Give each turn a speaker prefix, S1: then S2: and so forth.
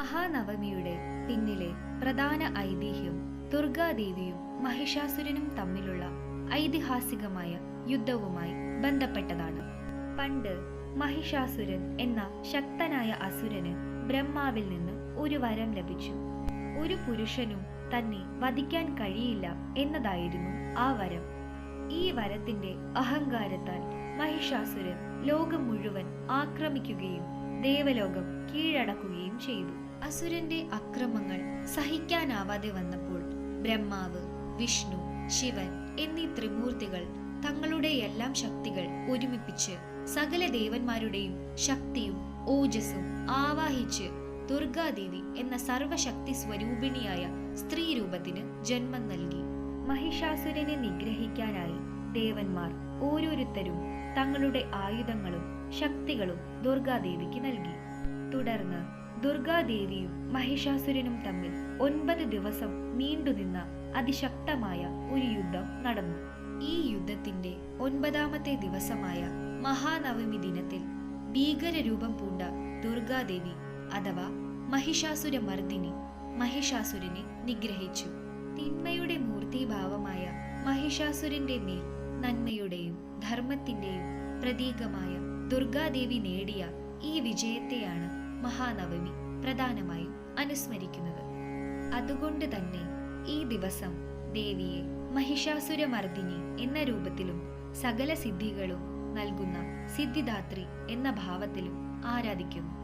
S1: മഹാനവമിയുടെ പിന്നിലെ പ്രധാന ഐതിഹ്യം ദുർഗാദേവിയും മഹിഷാസുരനും തമ്മിലുള്ള ഐതിഹാസികമായ യുദ്ധവുമായി ബന്ധപ്പെട്ടതാണ്. പണ്ട് മഹിഷാസുരൻ എന്ന ശക്തനായ അസുരന് ബ്രഹ്മാവിൽ നിന്ന് ഒരു വരം ലഭിച്ചു. ഒരു പുരുഷനും തന്നെ വധിക്കാൻ കഴിയില്ല എന്നതായിരുന്നു ആ വരം. ഈ വരത്തിന്റെ അഹങ്കാരത്താൽ മഹിഷാസുരൻ ലോകം മുഴുവൻ ആക്രമിക്കുകയും ദേവലോകം കീഴടക്കുകയും ചെയ്തു. അസുരന്റെ അക്രമങ്ങൾ സഹിക്കാനാവാതെ വന്നപ്പോൾ ബ്രഹ്മാവ് വിഷ്ണു ശിവൻ എന്നീ ത്രിമൂർത്തികൾ തങ്ങളുടെ എല്ലാം ശക്തികൾ ഒരുമിപ്പിച്ച് സകല ദേവന്മാരുടെയും ശക്തിയും ഓജസ്സും ആവാഹിച്ച് ദുർഗാദേവി എന്ന സർവശക്തി സ്വരൂപിണിയായ സ്ത്രീ രൂപത്തിന് ജന്മം നൽകി. മഹിഷാസുരനെ നിഗ്രഹിക്കാനായി ദേവന്മാർ ഓരോരുത്തരും തങ്ങളുടെ ആയുധങ്ങളും ശക്തികളും ദുർഗാദേവിക്ക് നൽകി. തുടർന്ന് ദുർഗാദേവിയും മഹിഷാസുരനും തമ്മിൽ ഒൻപത് ദിവസം നീണ്ടുനിന്ന അതിശക്തമായ ഒരു യുദ്ധം നടന്നു. ഈ യുദ്ധത്തിന്റെ ഒൻപതാമത്തെ ദിവസമായ മഹാനവമി ദിനത്തിൽ ഭീകരരൂപം പൂണ്ട ദുർഗാദേവി അഥവാ മഹിഷാസുര മർദ്ദിനി മഹിഷാസുരനെ നിഗ്രഹിച്ചു. തിന്മയുടെ മൂർത്തിഭാവമായ മഹിഷാസുരന്റെ മേൽ നന്മയുടെയും ധർമ്മത്തിന്റെയും പ്രതീകമായ ദുർഗാദേവി നേടിയ ഈ വിജയത്തെയാണ് മഹാനവമി പ്രധാനമായും അനുസ്മരിക്കുന്നത്. അതുകൊണ്ട് തന്നെ ഈ ദിവസം ദേവിയെ മഹിഷാസുരമർദിനി എന്ന രൂപത്തിലും സകല സിദ്ധികളും നൽകുന്ന സിദ്ധിദാത്രി എന്ന ഭാവത്തിലും ആരാധിക്കുന്നു.